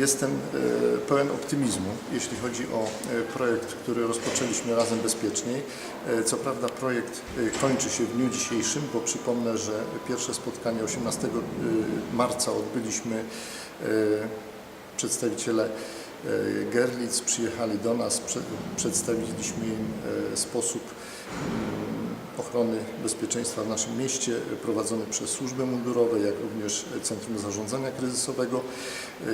Jestem e, pełen optymizmu, jeśli chodzi o e, projekt, który rozpoczęliśmy razem bezpieczniej. E, Co prawda projekt kończy się w dniu dzisiejszym, bo przypomnę, że pierwsze spotkanie 18 marca odbyliśmy przedstawiciele Gerlitz przyjechali do nas, prze- przedstawiliśmy im sposób ochrony bezpieczeństwa w naszym mieście prowadzony przez służby mundurowe, jak również Centrum Zarządzania Kryzysowego. E,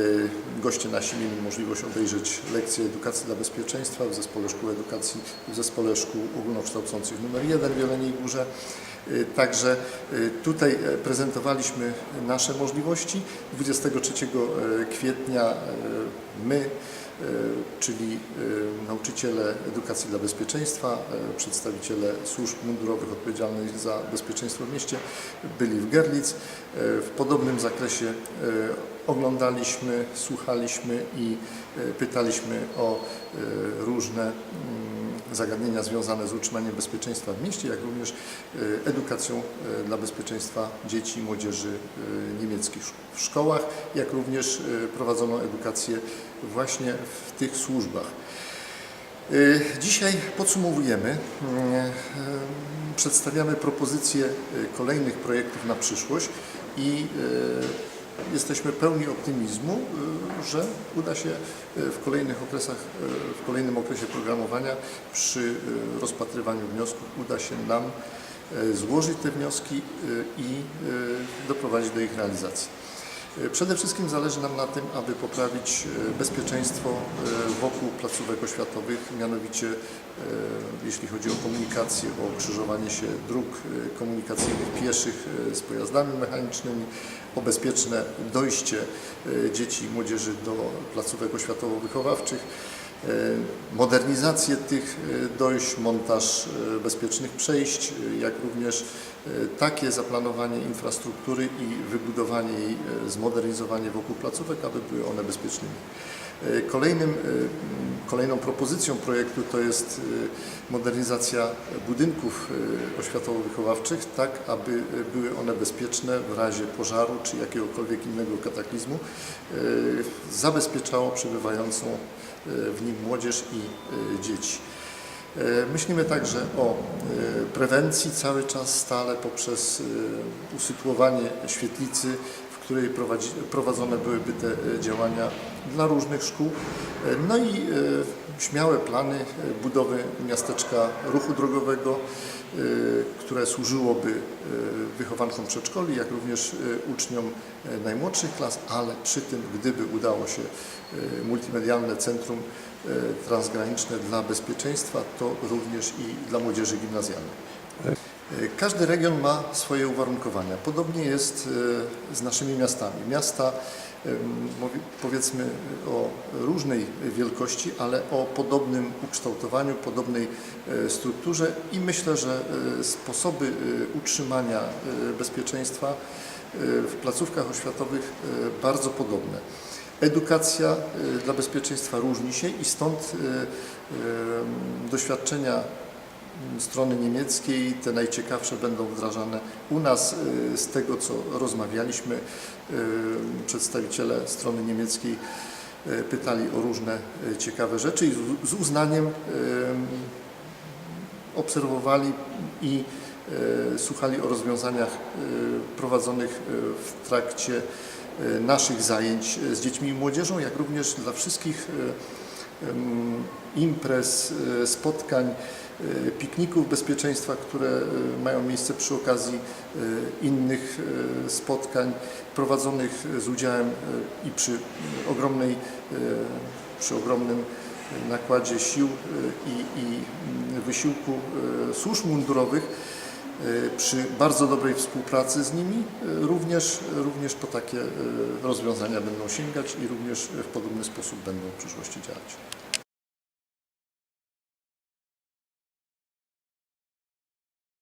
Goście nasi mieli możliwość obejrzeć lekcje edukacji dla bezpieczeństwa w Zespole Szkół Edukacji, w Zespole Szkół Ogólnokształcących nr 1 w Jeleniej Górze. E, Także e, tutaj e, prezentowaliśmy nasze możliwości. 23 kwietnia e, my, e, czyli e, nauczyciele edukacji dla bezpieczeństwa, e, przedstawiciele służb mundurowych odpowiedzialnych za bezpieczeństwo w mieście, byli w Gerlitz. E, W podobnym zakresie e, oglądaliśmy, słuchaliśmy i e, pytaliśmy o e, różne mm, zagadnienia związane z utrzymaniem bezpieczeństwa w mieście, jak również e, edukacją e, dla bezpieczeństwa dzieci i młodzieży e, niemieckich w szkołach, jak również prowadzono edukację właśnie w tych służbach. Dzisiaj podsumowujemy, przedstawiamy propozycje kolejnych projektów na przyszłość i jesteśmy pełni optymizmu, e, że uda się e, w kolejnych okresach, e, w kolejnym okresie programowania przy rozpatrywaniu wniosków uda się nam złożyć te wnioski i doprowadzić do ich realizacji. E, Przede wszystkim zależy nam na tym, aby poprawić e, bezpieczeństwo e, wokół placówek oświatowych, mianowicie jeśli chodzi o komunikację, o krzyżowanie się dróg komunikacyjnych pieszych z pojazdami mechanicznymi, o bezpieczne dojście dzieci i młodzieży do placówek oświatowo-wychowawczych, modernizację tych e, dojść, montaż e, bezpiecznych przejść, jak również takie zaplanowanie infrastruktury i wybudowanie jej, zmodernizowanie wokół placówek, aby były one bezpiecznymi. Kolejnym, kolejną propozycją projektu to jest modernizacja budynków oświatowo-wychowawczych, tak aby były one bezpieczne w razie pożaru czy jakiegokolwiek innego kataklizmu, zabezpieczało przebywającą w nim młodzież i e, dzieci. E, Myślimy także o prewencji cały czas stale poprzez usytuowanie świetlicy, której prowadzi, prowadzone byłyby te e, działania dla różnych szkół. E, No i e, śmiałe plany budowy miasteczka ruchu drogowego, które służyłoby wychowankom przedszkoli, jak również uczniom najmłodszych klas, ale przy tym, gdyby udało się multimedialne centrum transgraniczne dla bezpieczeństwa, to również i dla młodzieży gimnazjalnej. E, Każdy region ma swoje uwarunkowania. Podobnie jest e, z naszymi miastami. Miasta, mówi- powiedzmy, o różnej wielkości, ale o podobnym ukształtowaniu, podobnej e, strukturze i myślę, że e, sposoby e, utrzymania e, bezpieczeństwa e, w placówkach oświatowych e, bardzo podobne. Edukacja e, dla bezpieczeństwa różni się i stąd e, e, doświadczenia strony niemieckiej, te najciekawsze będą wdrażane u nas. y, Z tego, co rozmawialiśmy, y, przedstawiciele strony niemieckiej y, pytali o różne ciekawe rzeczy i z- uznaniem obserwowali i słuchali o rozwiązaniach prowadzonych w trakcie naszych zajęć z dziećmi i młodzieżą, jak również dla wszystkich imprez, y, spotkań, y, pikników bezpieczeństwa, które y, mają miejsce przy okazji innych spotkań prowadzonych z udziałem i przy ogromnej, przy ogromnym nakładzie sił i, i wysiłku służb mundurowych przy bardzo dobrej współpracy z nimi y, również, również po takie y, rozwiązania będą sięgać i również w podobny sposób będą w przyszłości działać.